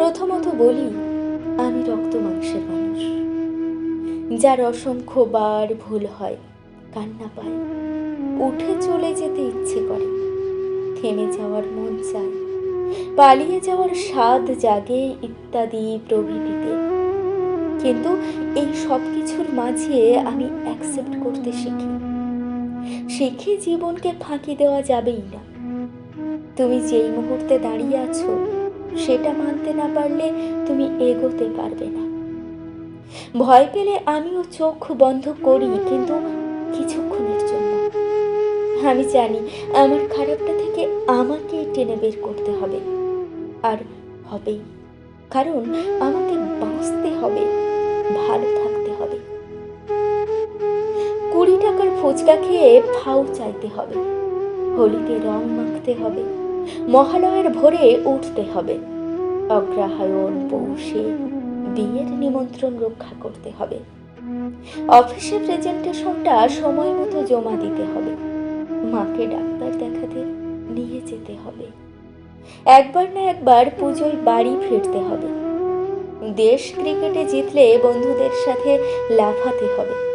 প্রথমত বলি, আমি রক্ত মাংসের মানুষ। যার অসংখ্য বার ভুল হয়, কান্না পায়, উঠে চলে যেতে ইচ্ছে করে। থেমে যাওয়ার মন চায়, পালিয়ে যাওয়ার স্বাদ জাগে ইত্যাদি প্রভৃতিতে। কিন্তু এই সব কিছুর মাঝে আমি অ্যাকসেপ্ট করতে শিখি। শিখে জীবনকে ফাঁকি দেওয়া যাবেই না। তুমি যেই মুহূর্তে দাঁড়িয়ে আছো সেটা মানতে না পারলে তুমি এগোতে পারবে না। ভয় পেলে আমিও চোখ বন্ধ করি, কিন্তু কিছুক্ষণের জন্য। আমি জানি আমার খারাপটা থেকে আমাকে টেনে বের করতে হবে। আর হবেই। কারণ আমাকে বাঁচতে হবে, ভালো থাকতে হবে। কুড়ি টাকার ফুচকা খেয়ে ফাউ চাইতে হবে। হোলিতে রং মাখতে হবে। মহালয়ের ভোরে উঠতে হবে। অগ্রহায়ণ পৌষে বিয়ের নিমন্ত্রণ রক্ষা করতে হবে। অফিসে প্রেজেন্টেশনটা সময় মতো জমা দিতে হবে। মাকে ডাক্তার দেখাতে নিয়ে যেতে হবে। একবার না একবার পুজোয় বাড়ি ফিরতে হবে। দেশ ক্রিকেটে জিতলে বন্ধুদের সাথে লাফাতে হবে।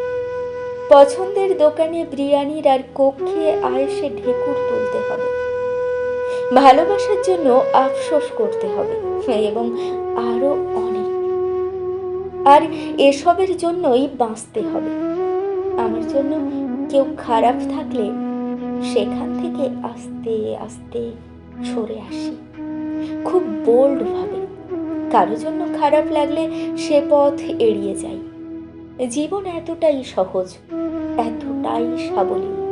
পছন্দের দোকানে বিরিয়ানির আর কোক খেয়ে আয়েসে ঢেকুর তুলতে হবে। ভালোবাসার জন্য আফসোস করতে হবে। এবং আরও অনেক। আর এসবের জন্যই বাঁচতে হবে। আমার জন্য কেউ খারাপ থাকলে সেখান থেকে আস্তে আস্তে সরে আসি। খুব বোল্ড ভাবে কারও জন্য খারাপ লাগলে সে পথ এড়িয়ে যাই। জীবন এতটাই সহজ, এতটাই সাবলীল।